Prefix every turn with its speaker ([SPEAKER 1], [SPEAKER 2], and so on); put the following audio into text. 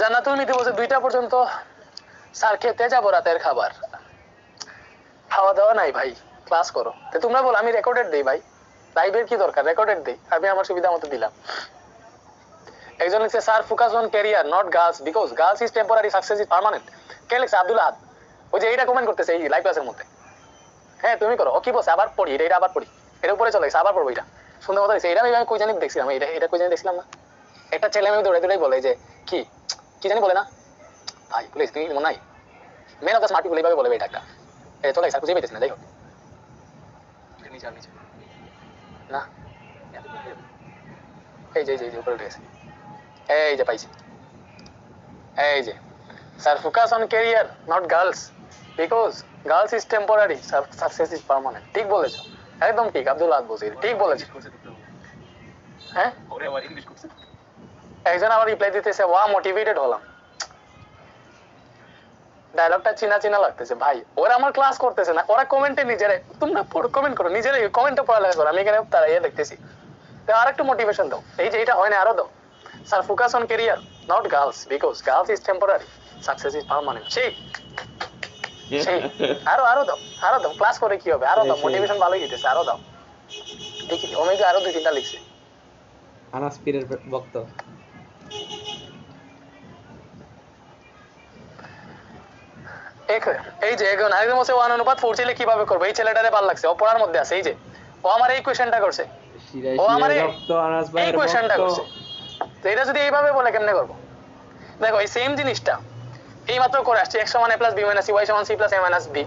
[SPEAKER 1] জান্নাতুল মিতি বলছে, দুইটা পর্যন্ত স্যার খেতে যাব রাতের খাবার। খাওয়া দাওয়া নাই ভাই ক্লাস করো। তো তোমরা বলো, আমি রেকর্ডেড দেই ভাই। লাইভের কি দরকার? রেকর্ডেড দেই। আমি আমার সুবিধা মতো দিলাম। একজন লিখছে, sir focus on career not girls because girls is temporary success is permanent কে লিখছে? আব্দুল আহাদ। ওই যে এইটা কমেন্ট করতেছে, এই লাইভ ক্লাসের মধ্যে। হ্যাঁ তুমি করো। ও কি বলছে? আবার পড়ি, এটা এটা আবার পড়ি। এটা উপরে চলে গেছে, আবার পড়ব এটা সুন্দর কথা দিচ্ছে এটা আমি কই জানি দেখছিলাম এটা এটা কই জানি দেখছিলাম না। একটা ছেলে আমি দৌড়ে দৌড়ে বলে যে, কি? কি জানি বলে না? ভাই প্লিজ তুই মনে নাই? Men of the smart people এইভাবে বলে এটা একটা। এ চলে গেছে খুঁজে পেতেছি না যাই হোক না? এই যে এই যে, উপরে উঠে গেছে। এই যে পাইছি। এই যে। Sir focus on career not girls because girls is temporary success is permanent ঠিক বলেছ। একদম ঠিক আব্দুল আহাদ বসির। ঠিক বলেছ। হ্যাঁ? একজন আবার রিপ্লাই দিতেছে ওয়া মোটিভেটেড হলাম। ডায়লগটা চিনা চিনা লাগতেছে। ভাই ওরা আমার ক্লাস করতেছে না ওরা কমেন্টে নিজেরাই তোমরা কমেন্ট করো নিজেরাই কমেন্টে পড়ালেখা করো আমি এখানে তারা ইয়ে দেখতেছি। তো আর একটু মোটিভেশন দাও। এই যে এটা হয় না আরও দাও। Sir focus on career not girls because girls is temporary success is permanent সেই সেই আরও আরও দাও আরও দাও। ক্লাস করে কি হবে? আরও দাও। মোটিভেশন ভালোই দিতেছে আরও দাও। দেখি ওমেগা আরও দুই তিনটা লিখছে।
[SPEAKER 2] আনাস পীরের ভক্ত
[SPEAKER 1] এই যে এখন ওয়ান অনুপাত ফোর ছেলে কীভাবে করব? এই ছেলেটারে ভালো লাগছে ও পড়ার মধ্যে আছে এই যে। ও আমার এই কোয়েশনটা করছে। ও আমার এই-
[SPEAKER 2] কোয়েশনটা
[SPEAKER 1] করছে। তো এটা যদি এইভাবে বলে কেমনে করব? দেখো এই সেম জিনিসটা এই মাত্র করে আসছে এক্স সমান A plus B minus C Y সমান C plus A minus B